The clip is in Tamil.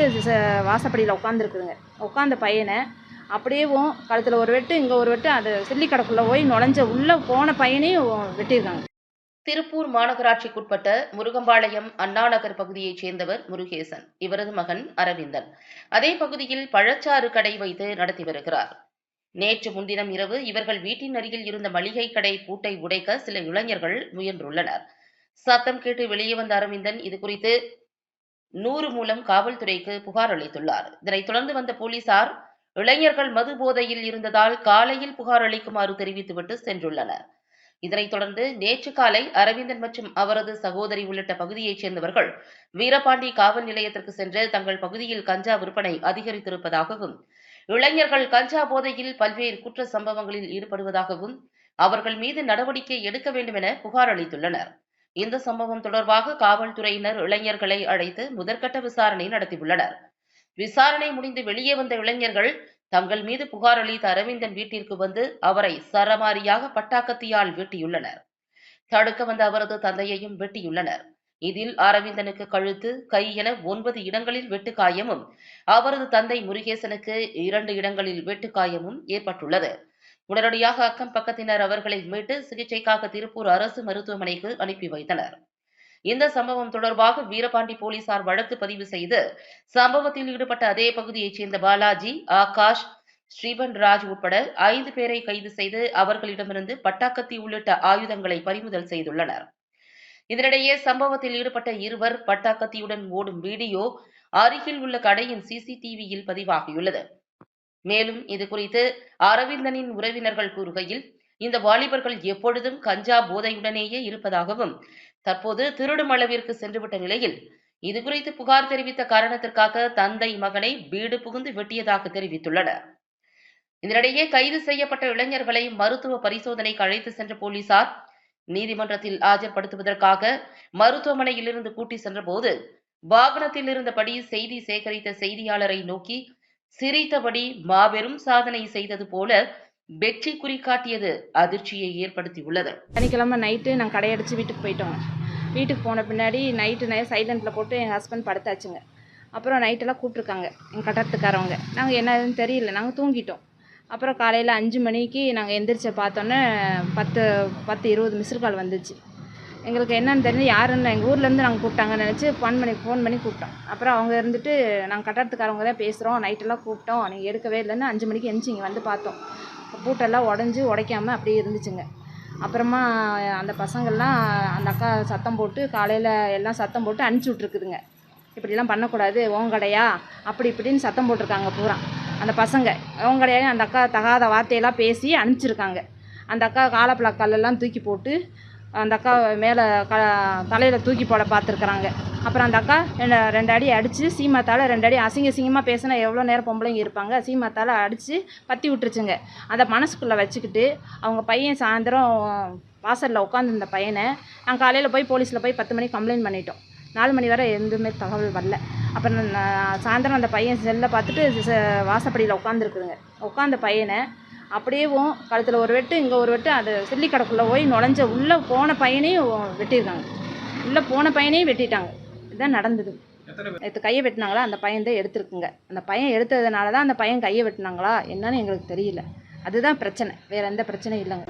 பார்த்துட்டு வாசப்படியில் உட்காந்துருக்குதுங்க உட்காந்த பையனை அப்படியேவும் கழுத்தில் ஒரு வெட்டு இங்கே ஒரு வெட்டு அது சில்லிக்கடைக்குள்ளே போய் நுழைஞ்ச உள்ளே போன பையனையும் வெட்டியிருக்காங்க. திருப்பூர் மாநகராட்சிக்குட்பட்ட முருகம்பாளையம் அண்ணாநகர் பகுதியைச் சேர்ந்தவர் முருகேசன். இவரது மகன் அரவிந்தன். அதே பகுதியில் பழச்சாறு கடை வைத்து நடத்தி வருகிறார். நேற்று முன்தினம் இரவு இவர்கள் வீட்டின் அருகில் இருந்த மளிகை கடை பூட்டை உடைக்க சில இளைஞர்கள் முயன்றுள்ளனர். சத்தம் கேட்டு வெளியே வந்த அரவிந்தன் இது குறித்து நூறு மூலம் காவல்துறைக்கு புகார் அளித்துள்ளார். இதனைத் தொடர்ந்து வந்த போலீசார் இளைஞர்கள் மது போதையில் இருந்ததால் காலையில் புகார் அளிக்குமாறு தெரிவித்துவிட்டு சென்றுள்ளனர். இதனைத் தொடர்ந்து நேற்று காலை அரவிந்தன் மற்றும் அவரது சகோதரி உள்ளிட்ட பகுதியைச் சேர்ந்தவர்கள் வீரபாண்டி காவல் நிலையத்திற்கு சென்று தங்கள் பகுதியில் கஞ்சா விற்பனை அதிகரித்திருப்பதாகவும் இளைஞர்கள் கஞ்சா போதையில் பல்வேறு குற்ற சம்பவங்களில் ஈடுபடுவதாகவும் அவர்கள் மீது நடவடிக்கை எடுக்க வேண்டும் என புகார் அளித்துள்ளனர். இந்த சம்பவம் தொடர்பாக காவல்துறையினர் இளைஞர்களை அழைத்து முதற்கட்ட விசாரணை நடத்தியுள்ளனர். விசாரணை முடிந்து வெளியே வந்த இளைஞர்கள் தங்கள் மீது புகார் அளித்த அரவிந்தன் வீட்டிற்கு வந்து அவரை சரமாரியாக பட்டாக்கத்தியால் வெட்டியுள்ளனர். தடுக்க வந்த அவரது தந்தையையும் வெட்டியுள்ளனர். இதில் அரவிந்தனுக்கு கழுத்து கை என ஒன்பது இடங்களில் வெட்டுக்காயமும் அவரது தந்தை முருகேசனுக்கு இரண்டு இடங்களில் வெட்டுக்காயமும் ஏற்பட்டுள்ளது. உடனடியாக அக்கம் பக்கத்தினர் அவர்களை மீட்டு சிகிச்சைக்காக திருப்பூர் அரசு மருத்துவமனைக்கு அனுப்பி வைத்தனர். இந்த சம்பவம் தொடர்பாக வீரபாண்டி போலீசார் வழக்கு பதிவு செய்து சம்பவத்தில் ஈடுபட்ட அதே பகுதியைச் சேர்ந்த பாலாஜி ஆகாஷ் ஸ்ரீபன் ராஜ் உட்பட ஐந்து பேரை கைது செய்து அவர்களிடமிருந்து பட்டாக்கத்தி உள்ளிட்ட ஆயுதங்களை பறிமுதல் செய்துள்ளனர். இதனிடையே சம்பவத்தில் ஈடுபட்ட இருவர் பட்டாக்கத்தியுடன் ஓடும் வீடியோ அருகில் உள்ள கடையின் சிசிடிவியில் பதிவாகியுள்ளது. மேலும் இது குறித்து அரவிந்தனின் உறவினர்கள் கூறுகையில் இந்த வாலிபர்கள் எப்பொழுதும் கஞ்சா போதையுடனேயே இருப்பதாகவும் தற்போது திருடும் அளவிற்கு சென்றுவிட்ட நிலையில் இதுகுறித்து புகார் தெரிவித்த காரணத்திற்காக தந்தை மகனை வீடு புகுந்து வெட்டியதாக தெரிவித்துள்ளனர். இதனிடையே கைது செய்யப்பட்ட இளைஞர்களை மருத்துவ பரிசோதனைக்கு அழைத்து சென்ற போலீசார் நீதிமன்றத்தில் ஆஜர்படுத்துவதற்காக மருத்துவமனையிலிருந்து கூட்டி சென்றபோது வாகனத்தில் இருந்தபடி செய்தி சேகரித்த செய்தியாளரை நோக்கி சிரித்தபடி மாபெரும் சாதனை செய்தது போல வெற்றி குறிகாட்டியது அதிர்ச்சியை ஏற்படுத்தியுள்ளது. சனிக்கிழமை நைட்டு நாங்கள் கடையடிச்சு வீட்டுக்கு போயிட்டோம். வீட்டுக்கு போன பின்னாடி நைட்டு நை சைலண்ட்டில் போட்டு எங்கள் ஹஸ்பண்ட் படுத்தாச்சுங்க. அப்புறம் நைட்டெல்லாம் கூப்பிட்ருக்காங்க எங்கள் கட்டத்துக்காரவங்க நாங்கள் என்னதுன்னு தெரியல நாங்கள் தூங்கிட்டோம். அப்புறம் காலையில் அஞ்சு மணிக்கு நாங்கள் எந்திரிச்ச பார்த்தோன்னே பத்து பத்து இருபது மிஸ்டு கால் வந்துச்சு. எங்களுக்கு என்னென்னு தெரிஞ்சு யாருன்னு எங்கள் ஊர்லேருந்து நாங்கள் கூப்பிட்டாங்கன்னு நினச்சி ஃபோன் பண்ணி ஃபோன் பண்ணி கூப்பிட்டோம். அப்புறம் அவங்க இருந்துட்டு நாங்கள் கட்டடத்துக்காரவங்க தான் பேசுகிறோம் நைட்டெல்லாம் கூப்பிட்டோம். நீங்கள் எடுக்கவே இல்லைன்னு அஞ்சு மணிக்கு எந்திரிச்சு இங்கே வந்து பார்த்தோம். பூட்டெல்லாம் உடஞ்சி உடைக்காமல் அப்படியே இருந்துச்சுங்க. அப்புறமா அந்த பசங்கள்லாம் அந்த அக்கா சத்தம் போட்டு காலையில் எல்லாம் சத்தம் போட்டு அனுப்பிச்சி விட்ருக்குதுங்க இப்படிலாம் பண்ணக்கூடாது. ஓங்கடையா கடையா? அப்படி இப்படின்னு சத்தம் போட்டிருக்காங்க பூரா. அந்த பசங்க உன் கடையா அந்த அக்கா தகாத வார்த்தையெல்லாம் பேசி அனுப்பிச்சிருக்காங்க. அந்த அக்கா காலப்பழ கல்லெல்லாம் தூக்கி போட்டு அந்த அக்கா மேலே க தலையில் தூக்கி போட பார்த்துருக்குறாங்க அப்புறம் அந்த அக்கா ரெண்டு ரெண்டு அடி அடித்து சீமாத்தால் ரெண்டு அடி அசிங்க அசிங்கமாக பேசினா எவ்வளோ நேரம் பொம்பளைங்க இருப்பாங்க? சீமாத்தால் அடித்து பற்றி விட்டுருச்சுங்க. அதை மனசுக்குள்ளே வச்சுக்கிட்டு அவங்க பையன் சாயந்தரம் வாசலில் உட்காந்துருந்த பையனை நாங்கள் காலையில் போய் போலீஸில் போய் பத்து மணிக்கு கம்ப்ளைண்ட் பண்ணிட்டோம். நாலு மணி வரை எதுவுமே தகவல் வரல. அப்புறம் நான் சாயந்தரம் அந்த பையன் செல்லை பார்த்துட்டு வாசப்படியில் உட்காந்துருக்குதுங்க உட்காந்த பையனை அப்படியேவும் கழுத்தில் ஒரு வெட்டு இங்கே ஒரு வெட்டு அது சில்லிக்கடைக்குள்ளே போய் நுழைஞ்ச உள்ளே போன பையனையும் வெட்டியிருக்காங்க உள்ளே போன பையனையும் வெட்டிட்டாங்க. இதுதான் நடந்தது. நேற்று கையை வெட்டினாங்களா? அந்த பையன் தான் எடுத்திருக்குங்க. அந்த பையன் எடுத்ததுனால தான் அந்த பையன் கையை வெட்டினாங்களா என்னன்னு எங்களுக்கு தெரியல. அதுதான் பிரச்சனை. வேறு எந்த பிரச்சனையும் இல்லைங்க.